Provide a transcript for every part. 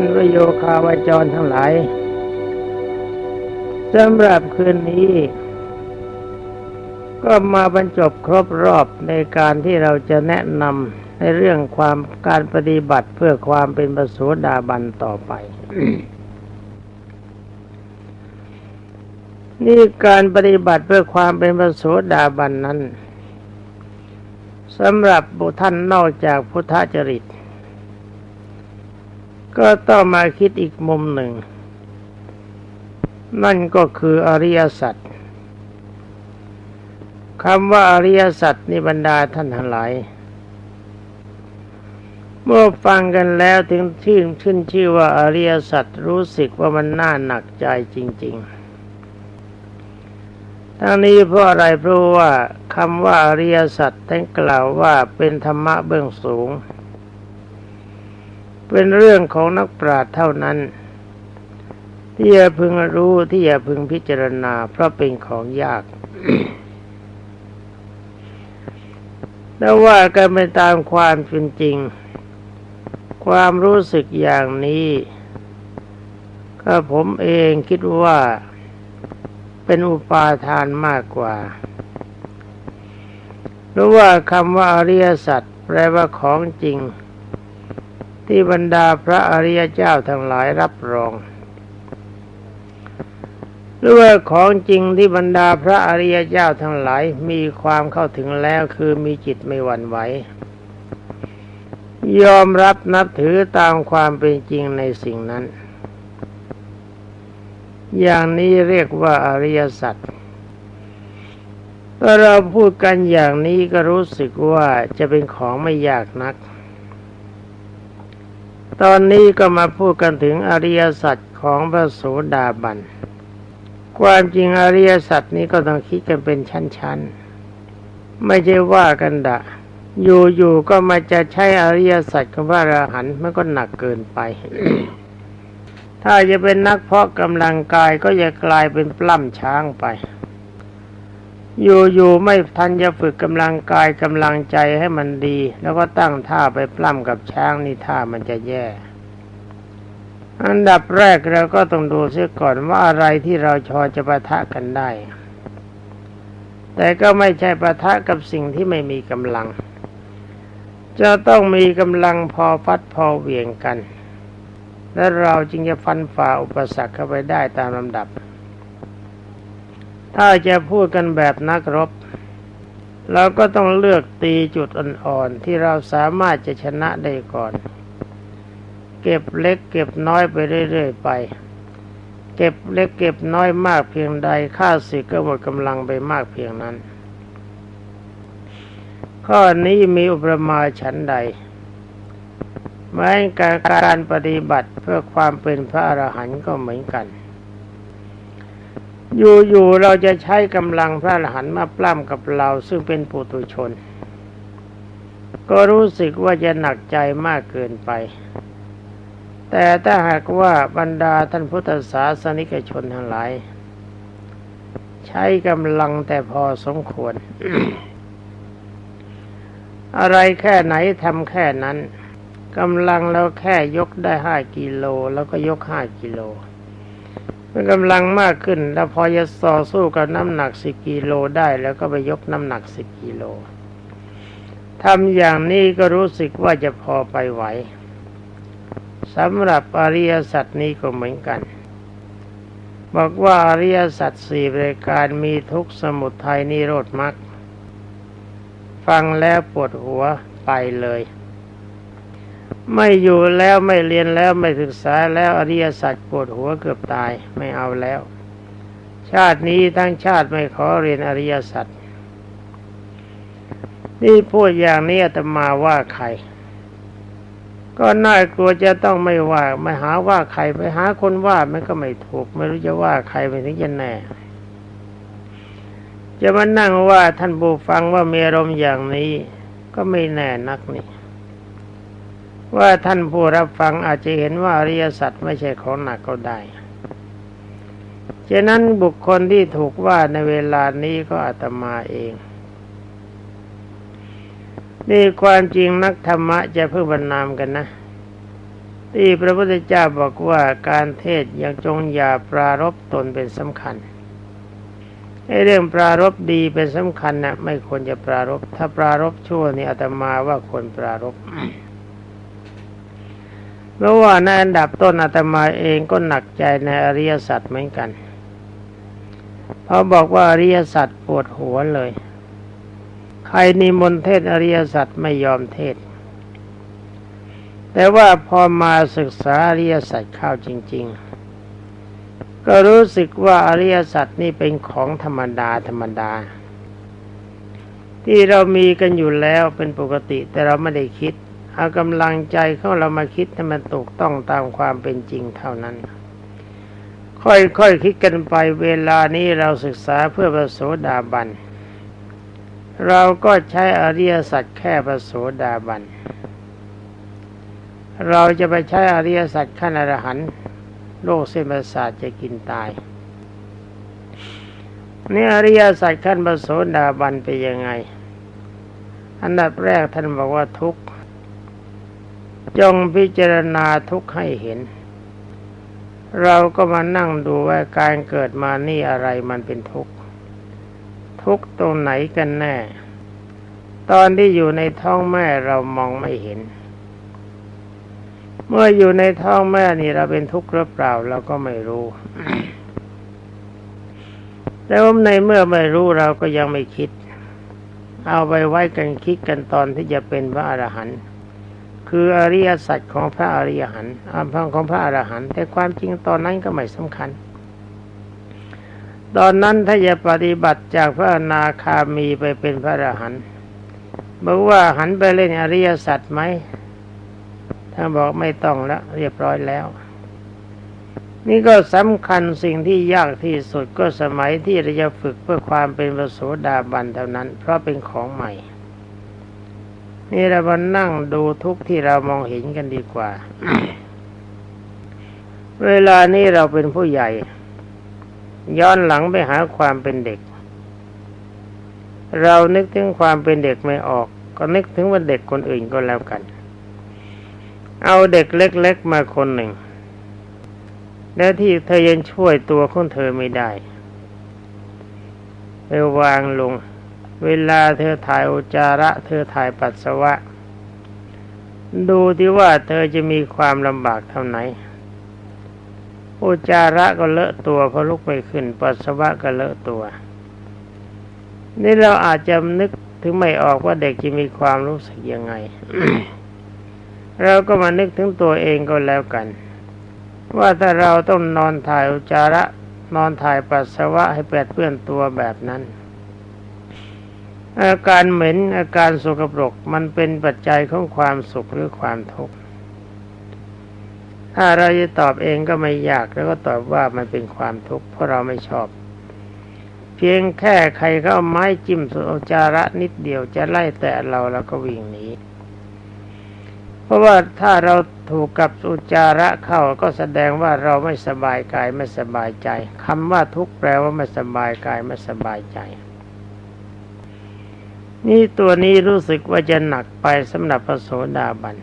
านวโยคาวาจรทั้งหลายสำหรับคืนนี้ ก็มาบรรจบครบรอบในการที่เราจะแนะนำในเรื่องความการปฏิบัติเพื่อความเป็นประโสดาบันต่อไป นี่การปฏิบัติเพื่อความเป็นประโสดาบันนั้นสำหรับบุท่านนอกจากพุทธจริต ก็ต้องมาคิดอีกมุมหนึ่ง นั่นก็คืออริยสัจคำว่าอริยสัจนิบรรดาท่านทั้งหลาย เมื่อฟังกันแล้วถึงชื่นชื่นชื่อว่าอริยสัจรู้สึกว่ามันน่าหนักใจจริง ๆ ทั้งนี้เพราะอะไรเพราะว่าคำว่าอริยสัจท่านกล่าวว่าเป็นธรรมะเบื้องสูง เป็นเรื่องของนักปราชญ์เท่านั้น ที่จะพึงรู้ที่จะพึงพิจารณา เพราะเป็นของยากแต่ว่ากันไปตามความเป็นจริง ความรู้สึกอย่างนี้ ก็ผมเองคิดว่าเป็นอุปาทานมากกว่าหรือว่าคำว่าอริยสัจแปลว่าของจริง ที่บรรดาพระอริยเจ้าทั้งหลายรับรองหรือว่าของจริงที่บรรดาพระอริยเจ้าทั้งหลายมีความเข้าถึงแล้วคือมีจิตไม่หวั่นไหวยอมรับนับถือตามความเป็นจริงในสิ่งนั้น อย่างนี้เรียกว่าอริยสัจถ้าเราพูดกันอย่างนี้ก็รู้สึกว่าจะเป็นของไม่ยากนัก ตอนนี้ก็มาพูดกันถึงอริยสัจของพระโสดาบัน ความจริงอริยสัจนี้ก็ต้องคิดกันเป็นชั้นๆ ไม่ใช่ว่ากันดะ อยู่ๆก็มาจะใช้อริยสัจของพระอรหันต์มันก็หนักเกินไป ถ้าจะเป็นนักเพาะกำลังกายก็จะกลายเป็นปล้ำช้างไป อยู่ๆไม่ทันจะฝึกกำลังกายกำลังใจให้มันดี แล้วก็ตั้งท่าไปปล้ำกับช้างนี่ท่ามันจะแย่ อันดับแรกเราก็ต้องดูเสียก่อนว่าอะไรที่เราชอจะประทะกันได้ แต่ก็ไม่ใช่ประทะกับสิ่งที่ไม่มีกำลัง จะต้องมีกำลังพอฟัดพอเหวี่ยงกัน และเราจึงจะฟันฝ่าอุปสรรคเข้าไปได้ตามลำดับ ถ้าจะพูดกันแบบนักรบ เราก็ต้องเลือกตีจุดอ่อนๆ ที่เราสามารถจะชนะได้ก่อน เก็บเล็กเก็บน้อยไปเรื่อยๆไป เก็บเล็กเก็บน้อยมากเพียงใดค่าศึกก็หมดกำลังไปมากเพียงนั้น ข้อนี้มีอุปมาฉันใดแม้การการปฏิบัติเพื่อความเป็นพระอรหันต์ก็เหมือนกัน อยู่ๆเราจะใช้กำลังพระอรหันต์มาปล้ำกับเราซึ่งเป็นปุถุชน ก็รู้สึกว่าจะหนักใจมากเกินไป แต่ถ้าหากว่าบรรดาท่านพุทธศาสนิกชนทั้งหลาย ใช้กำลังแต่พอสมควร อะไรแค่ไหนทำแค่นั้นกำลังเราแค่ยกได้ห้ากิโลแล้วก็ยกห้ากิโล มันกำลังมากขึ้น แล้วพอจะต่อสู้กับน้ำหนักสิกิโลได้ แล้วก็ไปยกน้ำหนักสิกิโลทำอย่างนี้ก็รู้สึกว่าจะพอไปไหวสำหรับอริยสัจนี้ก็เหมือนกัน บอกว่าอริยสัจสี่รายการมีทุกสมุทัยนิโรธมรรคฟังแล้วปวดหัวไปเลย ไม่อยู่แล้วไม่เรียนแล้วไม่ศึกษาแล้วอริยสัจปวดหัวเกือบตายไม่เอาแล้ว ชาตินี้ทั้งชาติไม่ขอเรียนอริยสัจนี่พูดอย่างนี้อาตมาว่าใคร ก็น่ากลัวจะต้องไม่ว่าไม่หาว่าใครไปหาคนว่ามันก็ไม่ถูก ไม่รู้จะว่าใครไปถึงจะแน่จะมานั่งว่าท่านบูฟังว่ามีอารมณ์อย่างนี้ ก็ไม่แน่นักนี่ ว่าท่านผู้รับฟังอาจจะเห็นว่าอริยสัจไม่ใช่ของหนักก็ได้ฉะนั้นบุคคลที่ถูกว่าในเวลานี้ก็อาตมาเอง นี่ความจริงนักธรรมะจะเพิ่งบรรนามกันนะ ที่พระพุทธเจ้าบอกว่าการเทศยังจงอย่าปรารบตนเป็นสำคัญไอ้เรื่องปรารบดีเป็นสำคัญนะไม่ควรจะปรารบถ้าปรารบชั่วนี่อาตมาว่าควรปรารบ เพราะว่าในอันดับต้นอาตมาเองก็หนักใจในอริยสัจเหมือนกันเพราะบอกว่าอริยสัจปวดหัวเลย ใครนิมนต์เทศอริยสัจไม่ยอมเทศ แต่ว่าพอมาศึกษาอริยสัจเข้าจริง ๆ ก็รู้สึกว่าอริยสัจนี่เป็นของธรรมดาธรรมดา ที่เรามีกันอยู่แล้วเป็นปกติแต่เราไม่ได้คิด เอากำลังใจของเรามาคิดให้มันถูกต้องตามความเป็นจริงเท่านั้น ค่อยๆคคิดกันไปเวลานี้เราศึกษาเพื่อประโสดาบัน เราก็ใช้อริยสัจแค่ประโสดาบัน เราจะไปใช้อริยสัจขั้นอรหันต์โลกเส้นประสาทจะกินตายนี่อริยสัจขั้นประโสดาบันเป็นยังไง อันดับแรกท่านบอกว่าทุกข์ จงพิจารณาทุกข์ให้เห็น เราก็มานั่งดูว่าการเกิดมานี่อะไรมันเป็นทุกข์ ทุกข์ตรงไหนกันแน่ ตอนที่อยู่ในท้องแม่เรามองไม่เห็น เมื่ออยู่ในท้องแม่นี่เราเป็นทุกข์หรือเปล่าเราก็ไม่รู้ แต่ว่าในเมื่อไม่รู้เราก็ยังไม่คิด เอาไปไว้กันคิดกันตอนที่จะเป็นพระอรหันต์ คืออริยสัจของพระอริยหันต์อภังของพระอรหันต์แต่ความจริงตอนนั้นก็ไม่สำคัญ ตอนนั้นถ้าจะปฏิบัติจากพระนาคามีไปเป็นพระอรหันต์บอกว่าหันไปเล่นอริยสัจไหมถ้านบอกไม่ต้องแล้วเรียบร้อยแล้ว นี่ก็สำคัญสิ่งที่ยากที่สุดก็สมัยที่เราจะฝึกเพื่อความเป็นพระโสดาบันเท่านั้น เพราะเป็นของใหม่ นี่เรามานั่งดูทุกที่เรามองเห็นกันดีกว่า เวลานี้เราเป็นผู้ใหญ่ ย้อนหลังไปหาความเป็นเด็ก เรานึกถึงความเป็นเด็กไม่ออก ก็นึกถึงว่าเด็กคนอื่นก็แล้วกัน เอาเด็กเล็ก ๆ มาคนหนึ่ง แล้วที่เธอยังช่วยตัวของเธอไม่ได้ไปวางลง เวลาเธอถ่ายอุจาระ เธอถ่ายปัสสาวะ ดูที่ว่าเธอจะมีความลำบากเท่าไหนอุจาระก็เลอะตัวเพราะลุกไม่ขึ้น ปัสสาวะก็เลอะตัว นี่เราอาจจะนึกถึงไม่ออกว่าเด็กจะมีความรู้สึกยังไง เราก็มานึกถึงตัวเองก็แล้วกัน ว่าถ้าเราต้องนอนถ่ายอุจจาระ นอนถ่ายปัสสาวะให้แปดเปื้อนตัวแบบนั้น อาการเหม็นอาการสกปรกมันเป็นปัจจัยของความสุขหรือความทุกข์ถ้าเราจะตอบเองก็ไม่ยากแล้วก็ตอบว่ามันเป็นความทุกข์เพราะเราไม่ชอบ เพียงแค่ใครเข้าไม้จิ้มสุจาระนิดเดียวจะไล่แต่เราแล้วก็วิ่งหนีเพราะว่าถ้าเราถูกกับอุจาระเข้าก็แสดงว่าเราไม่สบายกายไม่สบายใจคำว่าทุกข์แปลว่าไม่สบายกายไม่สบายใจ นี่ตัวนี้รู้สึกว่าจะหนักไปสำหรับพระโสดาบัน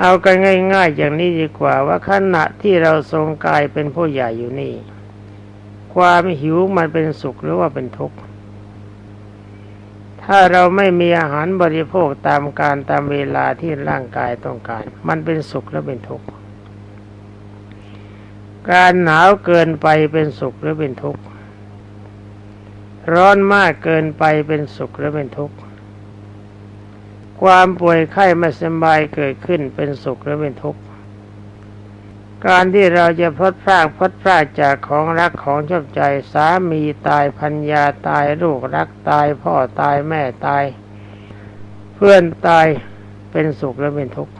เอากันง่ายๆอย่างนี้ดีกว่าว่าขณะที่เราทรงกายเป็นผู้ใหญ่อยู่นี่ ความหิวมันเป็นสุขหรือว่าเป็นทุกข์ถ้าเราไม่มีอาหารบริโภคตามการตามเวลาที่ร่างกายต้องการ มันเป็นสุขหรือเป็นทุกข์ การหนาวเกินไปเป็นสุขหรือเป็นทุกข์ ร้อนมากเกินไปเป็นสุขหรือเป็นทุกข์ ความป่วยไข้ไม่สบายเกิดขึ้นเป็นสุขหรือเป็นทุกข์ การที่เราจะพลดพลาดพลดพลาดจากของรักของชอบใจสามีตายพัญญาตายลูกรักตาย พ่อตายแม่ตาย เพื่อนตายเป็นสุขหรือเป็นทุกข์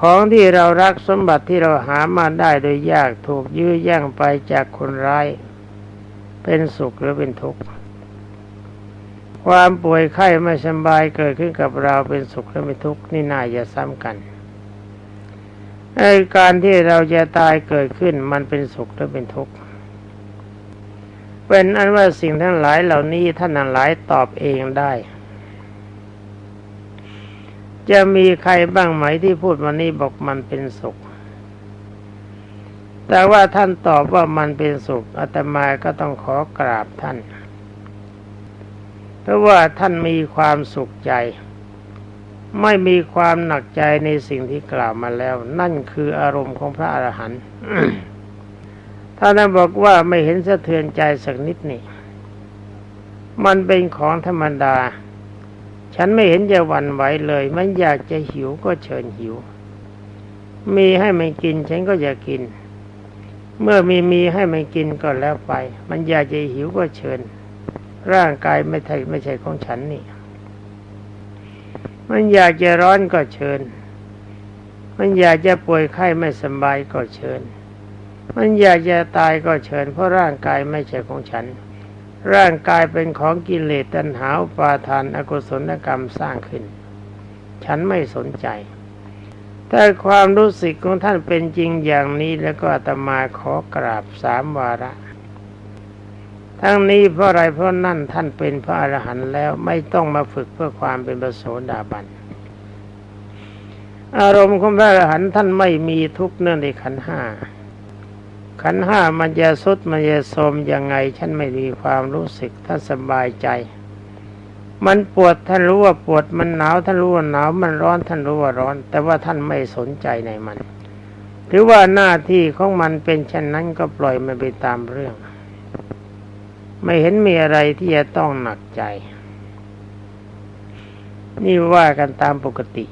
ของที่เรารักสมบัติที่เราหามาได้โดยยากถูกยื้อแย่งไปจากคนร้าย เป็นสุขหรือเป็นทุกข์ความป่วยไข้ไม่สบายเกิดขึ้นกับเราเป็นสุขหรือเป็นทุกข์นี่น่าจะซ้ำกันไอ้การที่เราจะตายเกิดขึ้นมันเป็นสุขหรือเป็นทุกข์เป็นอันว่าสิ่งทั้งหลายเหล่านี้ท่านทั้งหลายตอบเองได้ จะมีใครบ้างไหมที่พูดวันนี้บอกมันเป็นสุข แต่ว่าท่านตอบว่ามันเป็นสุขอาตมาก็ต้องขอกราบท่าน เพราะว่าท่านมีความสุขใจ ไม่มีความหนักใจในสิ่งที่กล่าวมาแล้ว นั่นคืออารมณ์ของพระอรหันต์ท่านบอกว่าไม่เห็นสะเทือนใจสักนิดนี่มันเป็นของธรรมดา ฉันไม่เห็นจะหวั่นไหวเลย มันอยากจะหิวก็เชิญหิว มีให้มันกินฉันก็อยากกิน เมื่อมีมีให้มันกินก็แล้วไป มันอยากจะหิวก็เชิญ ร่างกายไม่ใช่ไม่ใช่ของฉันนี่ มันอยากจะร้อนก็เชิญ มันอยากจะป่วยไข้ไม่สบายก็เชิญ มันอยากจะตายก็เชิญ เพราะร่างกายไม่ใช่ของฉัน ร่างกายเป็นของกิเลสตัณหาปาทานอกุศลกรรมสร้างขึ้น ฉันไม่สนใจ ถ้าความรู้สึกของท่านเป็นจริงอย่างนี้แล้วก็อาตมาขอกราบสามวาระ ทั้งนี้เพราะอะไรเพราะนั่นท่านเป็นพระอรหันต์แล้วไม่ต้องมาฝึกเพื่อความเป็นประโสดาบัน อารมณ์ของพระอรหันต์ท่านไม่มีทุกเนื่องในขันห้าขันห้ามันจะสุดมันจะโทมยังไง ฉันไม่มีความรู้สึกท่านสบายใจ มันปวดท่านรู้ว่าปวดมันหนาวท่านรู้ว่าหนาวมันร้อนท่านรู้ว่าร้อน แต่ว่าท่านไม่สนใจในมันถือว่าหน้าที่ของมันเป็นเช่นนั้นก็ปล่อยมันไปตามเรื่อง ไม่เห็นมีอะไรที่จะต้องหนักใจ นี่ว่ากันตามปกติ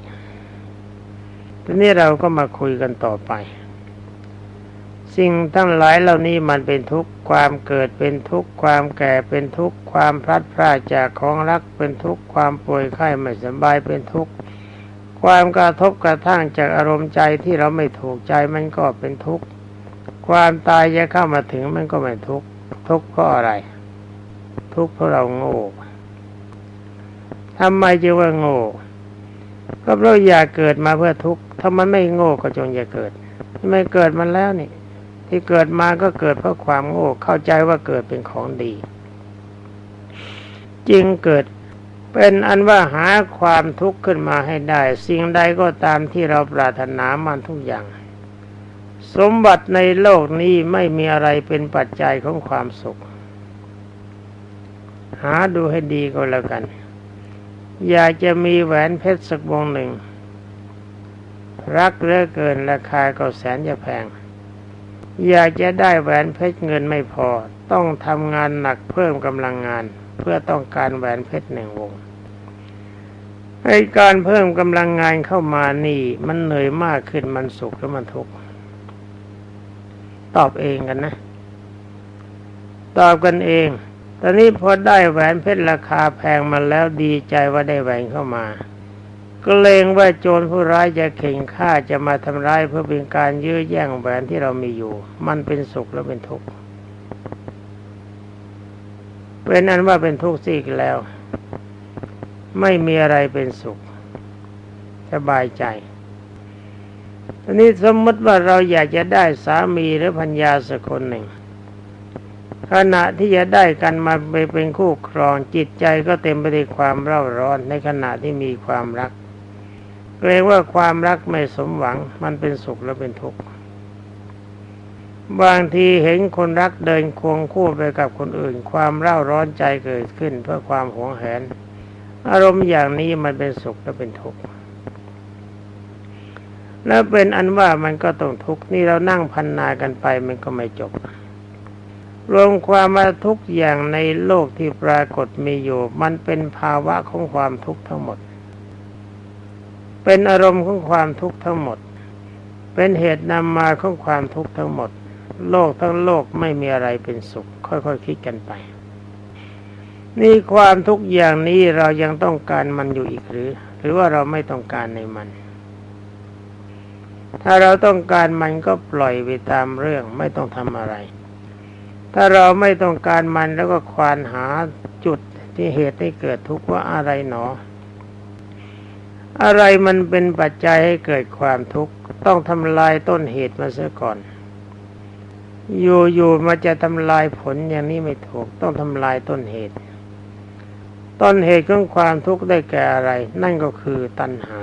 ทีนี้เราก็มาคุยกันต่อไป สิ่งทั้งหลายเหล่านี้มันเป็นทุกข์ความเกิดเป็นทุกข์ความแก่เป็นทุกข์ความพลัดพรากจากของรักเป็นทุกข์ความป่วยไข้ไม่สบายเป็นทุกข์ความกระทบกระทั่งจากอารมณ์ใจที่เราไม่ถูกใจมันก็เป็นทุกข์ความตายจะเข้ามาถึงมันก็ไม่ทุกข์ทุกข์เพราะอะไร ทุกข์เพราะเราโง่ทำไมจึงว่าโง่ก็เพราะอยากเกิดมาเพื่อทุกข์ถ้ามันไม่โง่ก็จงอย่าเกิดไม่เกิดมันแล้วนี่ ที่เกิดมาก็เกิดเพราะความโง่เข้าใจว่าเกิดเป็นของดี จึงเกิดเป็นอันว่าหาความทุกข์ขึ้นมาให้ได้ สิ่งใดก็ตามที่เราปรารถนามันทุกอย่าง สมบัติในโลกนี้ไม่มีอะไรเป็นปัจจัยของความสุข หาดูให้ดีก็แล้วกัน อยากจะมีแหวนเพชรสักวงหนึ่ง รักเหลือเกินราคาก็แสนจะแพง อยากจะได้แหวนเพชรเงินไม่พอ ต้องทำงานหนักเพิ่มกำลังงาน เพื่อต้องการแหวนเพชรหนึ่งวงให้การเพิ่มกำลังงานเข้ามานี่ มันเหนื่อยมากขึ้นมันสุขหรือมันทุกข์ตอบเองกันนะ ตอบกันเอง ตอนนี้พอได้แหวนเพชรราคาแพงมาแล้วดีใจว่าได้แหวนเข้ามา ก็เลงว่าโจรผู้ร้ายจะเข่งฆ่าจะมาทำร้ายเพื่อเป็นการยื้อแย่งแหวนที่เรามีอยู่ มันเป็นสุขแล้วเป็นทุกข์เป็นนั้นว่าเป็นทุกข์สิกแล้ว ไม่มีอะไรเป็นสุข สบายใจทีนี้สมมติว่าเราอยากจะได้สามีหรือพัญญาสักคนหนึ่ง ขณะที่จะได้กันมาไปเป็นคู่ครองจิตใจก็เต็มไปด้วยความเร่าร้อนในขณะที่มีความรัก เกรงว่าความรักไม่สมหวังมันเป็นสุขแล้วเป็นทุกข์บางทีเห็นคนรักเดินควงคู่ไปกับคนอื่น ความเร่าร้อนใจเกิดขึ้นเพื่อความหวงแหน อารมณ์อย่างนี้มันเป็นสุขและเป็นทุกข์แล้วเป็นอันว่ามันก็ต้องทุกข์นี่เรานั่งพันนากันไปมันก็ไม่จบ รวมความมาทุกอย่างในโลกที่ปรากฏมีอยู่ มันเป็นภาวะของความทุกข์ทั้งหมด เป็นอารมณ์ของความทุกข์ทั้งหมด เป็นเหตุนำมาของความทุกข์ทั้งหมด โลกทั้งโลกไม่มีอะไรเป็นสุข ค่อยๆคคิดกันไป นี่ความทุกอย่างนี้เรายังต้องการมันอยู่อีกหรือ หรือว่าเราไม่ต้องการในมัน ถ้าเราต้องการมันก็ปล่อยไปตามเรื่องไม่ต้องทำอะไร ถ้าเราไม่ต้องการมันแล้วก็ควานหาจุดที่เหตุให้เกิดทุกข์ว่าอะไรหนอ อะไรมันเป็นปัจจัยให้เกิดความทุกข์ต้องทำลายต้นเหตุมาเสียก่อน อยู่ๆมาจะทำลายผลอย่างนี้ไม่ถูก ต้องทำลายต้นเหตุ ต้นเหตุของความทุกข์ได้แก่อะไร นั่นก็คือตัณหา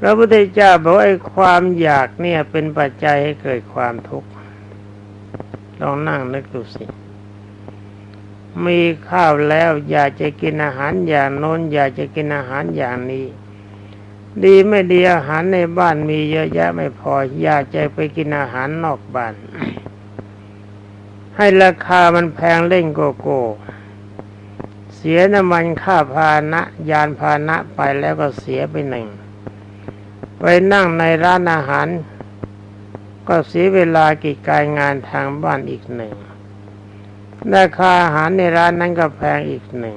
พระพุทธเจ้าบอกไอ้ความอยากเนี่ยเป็นปัจจัยให้เกิดความทุกข์ลองนั่งนึกดูสิ มีข้าวแล้วอยากจะกินอาหารอย่างโน้น อยากจะกินอาหารอย่างนี้ ดีไม่ดีอาหารในบ้านมีเยอะแยะไม่พอ อยากจะไปกินอาหารนอกบ้าน ให้ราคามันแพงเล่งโกโก้เสียน้ำมันค่าพานะ ยานพานะไปแล้วก็เสียไปหนึ่ง ไปนั่งในร้านอาหาร ก็เสียเวลากิจการงานทางบ้านอีกหนึ่ง ราคาอาหารในร้านนั้นก็แพงอีกหนึ่ง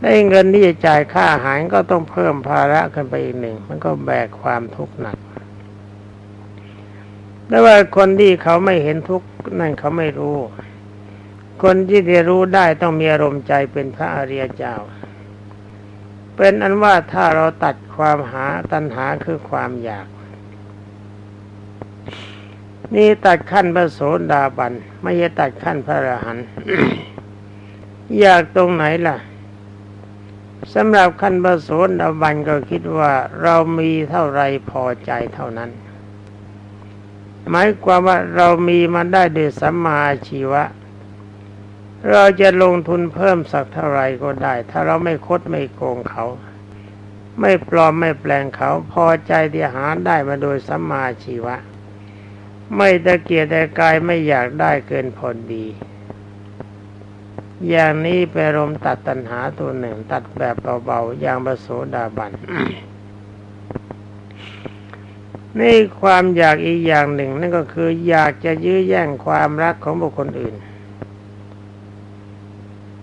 ได้เงินที่จะจ่ายค่าอาหารก็ต้องเพิ่มภาระขึ้นไปอีกหนึ่ง มันก็แบกความทุกข์หนักแต่ว่าคนที่เขาไม่เห็นทุกข์นั่นเขาไม่รู้ คนที่จะรู้ได้ต้องมีอารมณ์ใจเป็นพระอริยเจ้า เป็นอันว่าถ้าเราตัดความหาตัณหาคือความอยาก นี่ตัดขั้นพระโสดาบัน ไม่ใช่ตัดขั้นพระอรหันต์อยากตรงไหนล่ะสำหรับขั้นพระโสดาบันก็คิดว่าเรามีเท่าไรพอใจเท่านั้น หมายความว่าเรามีมาได้ด้วยสัมมาชีวะ เราจะลงทุนเพิ่มสักเท่าไรก็ได้ ถ้าเราไม่คดไม่โกงเขา ไม่ปลอมไม่แปลงเขาพอใจที่หาได้มาโดยสัมมาชีวะ ไม่ตะเกียกแต่กายไม่อยากได้เกินพอดี อย่างนี้ไปรมตัดตัณหาตัวหนึ่ง ตัดแบบเบาๆอย่างบโสดาบันนี่ความอยากอีกอย่างหนึ่ง นั่นก็คืออยากจะยื้อแย่งความรักของบุคคลอื่น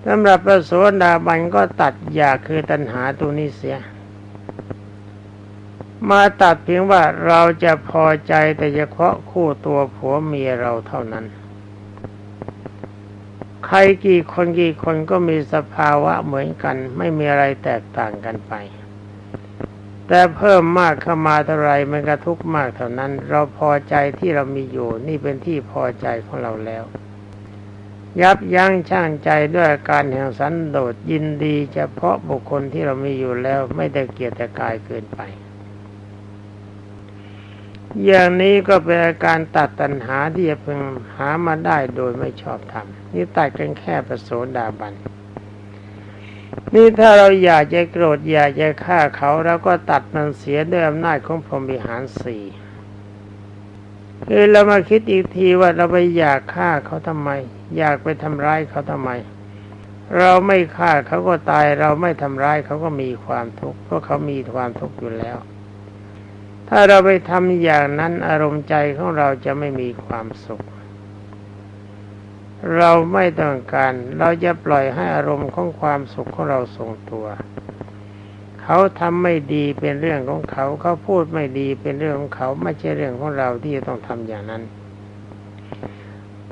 สำหรับพระโสดาบันก็ตัดอยากคือตัณหาตัวนี้เสีย มาตัดเพียงว่าเราจะพอใจแต่เฉพาะคู่ตัวผัวเมียเราเท่านั้น ใครกี่คนกี่คนก็มีสภาวะเหมือนกัน ไม่มีอะไรแตกต่างกันไป แต่เพิ่มมากเข้ามาเท่าไรมันกระทุกมากเท่านั้น เราพอใจที่เรามีอยู่ นี่เป็นที่พอใจของเราแล้ว ยับยั้งชั่งใจด้วยการแห่งสันโดษยินดี เฉพาะบุคคลที่เรามีอยู่แล้วไม่ได้เกียรติกายเกินไป อย่างนี้ก็เป็นอาการตัดตัณหาที่จะพึงหามาได้โดยไม่ชอบธรรมนี่ตัดกันแค่ประโสดาบัน นี่ถ้าเราอยากจะโกรธอยากจะฆ่าเขาเราก็ตัดมันเสียด้วยอำนาจของพรหมิหารสี่คือเรามาคิดอีกทีว่าเราไปอยากฆ่าเขาทำไม อยากไปทำร้ายเขาทำไม เราไม่ฆ่าเขาก็ตาย เราไม่ทำร้ายเขาก็มีความทุกข์เพราะเขามีความทุกข์อยู่แล้ว ถ้าเราไปทำอย่างนั้นอารมณ์ใจของเราจะไม่มีความสุข เราไม่ต้องการ เราจะปล่อยให้อารมณ์ของความสุขของเราทรงตัว เขาทำไม่ดีเป็นเรื่องของเขา เขาพูดไม่ดีเป็นเรื่องของเขา ไม่ใช่เรื่องของเราที่จะต้องทำอย่างนั้น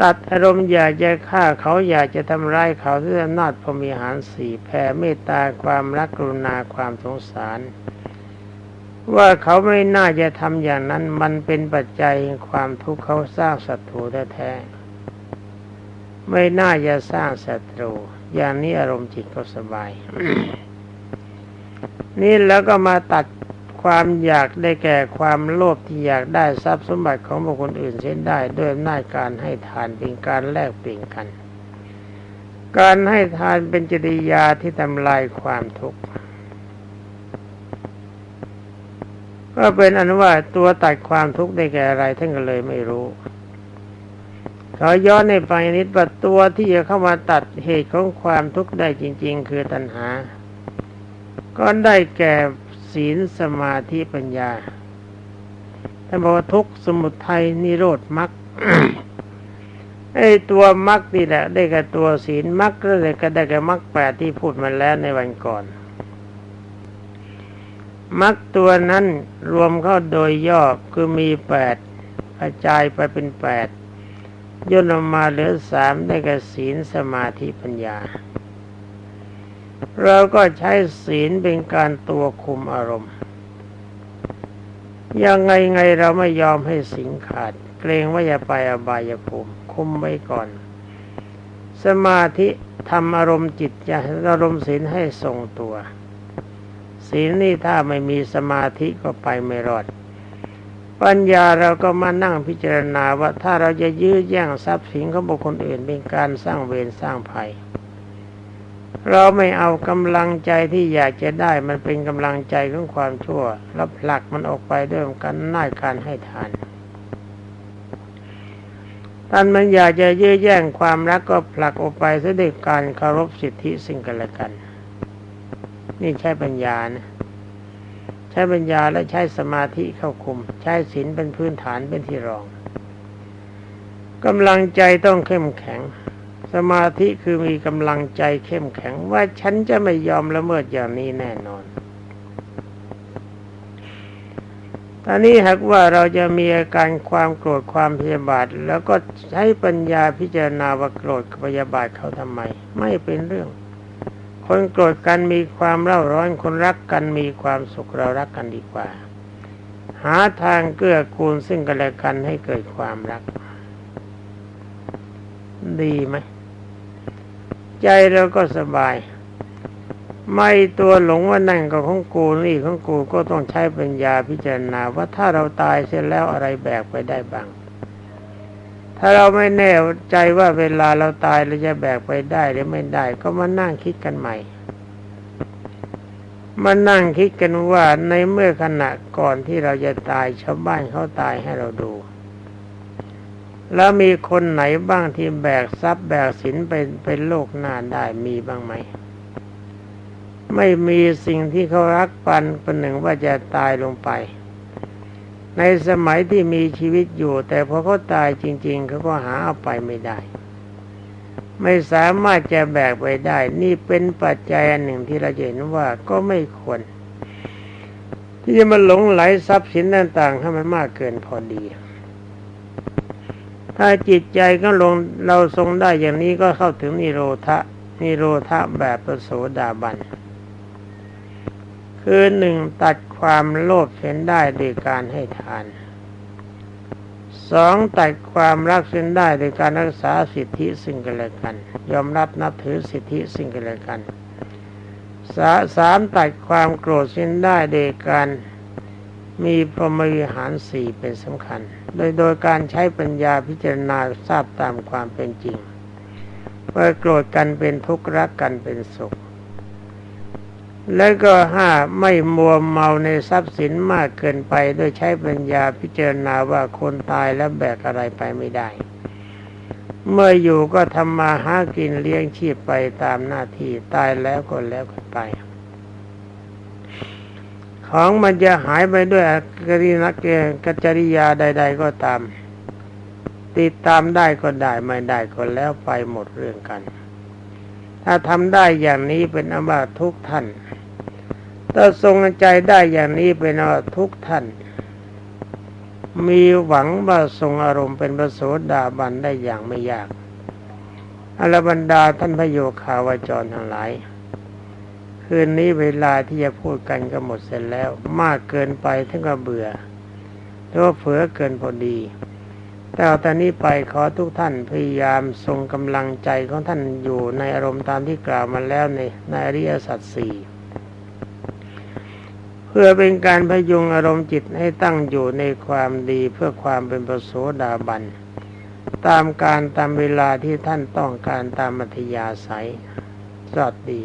ตัดอารมณ์อยากจะฆ่าเขาอยากจะทำร้ายเขาด้วยอำนาจพรมีหารสี่แผ่เมตตาความรักกรุณาความสงสาร ว่าเขาไม่น่าจะทำอย่างนั้น มันเป็นปัจจัยความทุกข์เขาสร้างศัตรูแท้ๆไม่น่าจะสร้างศัตรู อย่างนี้อารมณ์จิตก็สบาย นี่แล้วก็มาตัดความอยากได้แก่ความโลภที่อยากได้ทรัพย์สมบัติของบุคคลอื่นเช่นได้ ด้วยอำนาจการให้ทานเป็นการแลกเปลี่ยนกัน การให้ทานเป็นจริยาที่ทำลายความทุกข์ ก็เป็นอนุว่าตัวตัดความทุกข์ได้แก่อะไรท่านก็เลยไม่รู้ขาย้อนในไปนิดว่าตัวที่จะเข้ามาตัดเหตุของความทุกข์ได้จริง ๆ คือตัณหา ก็ได้แก่ศีลสมาธิปัญญาท่านบอกว่าทุกสมุทัยนิโรธมรรคไอ้ตัวมรรคนี่แหละ ได้กับตัวศีลมรรคก็เลยก็ได้กับมรรคแปดที่พูดมาแล้วในวันก่อน มรรคตัวนั้นรวมเข้าโดยย่อคือมีแปดกระจายไปเป็นแปดย่นออกมาเหลือสามได้กับศีลสมาธิปัญญา เราก็ใช้ศีลเป็นการตัวคุมอารมณ์ ยังไงไงเราไม่ยอมให้สิงขาด เกรงว่าจะไปอบายภูมิ คุมไว้ก่อน สมาธิทำอารมณ์จิตจะอารมณ์ศีลให้ทรงตัว ศีลนี่ถ้าไม่มีสมาธิก็ไปไม่รอด ปัญญาเราก็มานั่งพิจารณาว่าถ้าเราจะยื้อแย่งทรัพย์สินของบุคคลอื่นเป็นการสร้างเวรสร้างภัย เราไม่เอากำลังใจที่อยากจะได้มันเป็นกำลังใจของความชั่วแล้วผลักมันออกไปด้วยกันน่ายการให้ทานท่านมันอยากจะยื้อแย่งความรักก็ผลักออกไปเสด้วยการเคารพสิทธิสิ่งกันและกัน นี่ใช้ปัญญานะใช้ปัญญาและใช้สมาธิเข้าคุม ใช้ศีลเป็นพื้นฐานเป็นที่รองกำลังใจต้องเข้มแข็ง สมาธิคือมีกำลังใจเข้มแข็งว่าฉันจะไม่ยอมละเมิดอย่างนี้แน่นอนตอนนี้หากว่าเราจะมีอาการความโกรธความพยาบาท แล้วก็ใช้ปัญญาพิจารณาว่าโกรธกับพยาบาทเขาทำไม ไม่เป็นเรื่อง คนโกรธกันมีความเร่าร้อนคนรักกันมีความสุขเรารักกันดีกว่า หาทางเกื้อกูลซึ่งกันและกันให้เกิดความรัก ดีไหมใจเราก็สบาย ไม่ตัวหลงว่านั่นก็ของกูนี่ของกูก็ต้องใช้ปัญญาพิจารณาว่าถ้าเราตายเสร็จแล้วอะไรแบกไปได้บ้าง ถ้าเราไม่แน่ใจว่าเวลาเราตายเราจะแบกไปได้หรือไม่ได้ ก็มานั่งคิดกันใหม่ มานั่งคิดกันว่าในเมื่อขณะก่อนที่เราจะตายชาวบ้านเขาตายให้เราดู แล้วมีคนไหนบ้างที่แบกทรัพย์แบกสินไปเป็นโลกหน้าได้มีบ้างไหม ไม่มีสิ่งที่เขารักปันเป็นหนึ่งว่าจะตายลงไป ในสมัยที่มีชีวิตอยู่ แต่พอเขาตายจริง ๆเขาก็หาเอาไปไม่ได้ ไม่สามารถจะแบกไปได้ นี่เป็นปัจจัยอันหนึ่งที่เราเห็นว่าก็ไม่ควร ที่จะมาหลงไหลทรัพย์สินต่างๆให้มันมากเกินพอดี ถ้าจิตใจก็ลงเราทรงได้อย่างนี้ก็เข้าถึงนิโรธะนิโรธะแบบประโสดาบัน คือหนึ่งตัดความโลภเห็นได้โดยการให้ทานสองตัดความรักเส้นได้โดยการรักษาสิทธิสิ่งกันและกัน ยอมรับนับถือสิทธิสิ่งกันและกันสาสามตัดความโกรธเส้นได้โดยการมีพรหมวิหารสี่เป็นสำคัญ โดยโดยการใช้ปัญญาพิจารณาทราบตามความเป็นจริงว่าโกรธกันเป็นทุกข์รักกันเป็นสุข และก็ห้าไม่มัวเมาในทรัพย์สินมากเกินไปโดยใช้ปัญญาพิจารณาว่าคนตายแล้วแบกอะไรไปไม่ได้ เมื่ออยู่ก็ทำมาหากินเลี้ยงชีพไปตามหน้าที่ตายแล้วก็แล้วกันไป ของมันจะหายไปด้วยกรินักเกกัจริยาใด ๆ ก็ตาม ติดตามได้ก็ได้ไม่ได้ก็แล้วไปหมดเรื่องกัน ถ้าทำได้อย่างนี้เป็นอาทุกท่าน ถ้าทรงใจได้อย่างนี้เป็นอาทุกท่าน มีหวังว่าทรงอารมณ์เป็นพระโสดาบันได้อย่างไม่ยากอรบรรดาท่านพระโยคาวาจรทั้งหลาย คืนนี้เวลาที่จะพูดกันก็หมดเสร็จแล้ว มากเกินไปถึงกับเบื่อหรือว่าเผือเกินพอดี แต่ตอนนี้ไปขอทุกท่านพยายามทรงกำลังใจของท่านอยู่ในอารมณ์ตามที่กล่าวมาแล้วในในอริยสัจสี่ เพื่อเป็นการพยุงอารมณ์จิตให้ตั้งอยู่ในความดีเพื่อความเป็นประโสดาบัน ตามการตามเวลาที่ท่านต้องการตามมัธยาศัยสวัสดี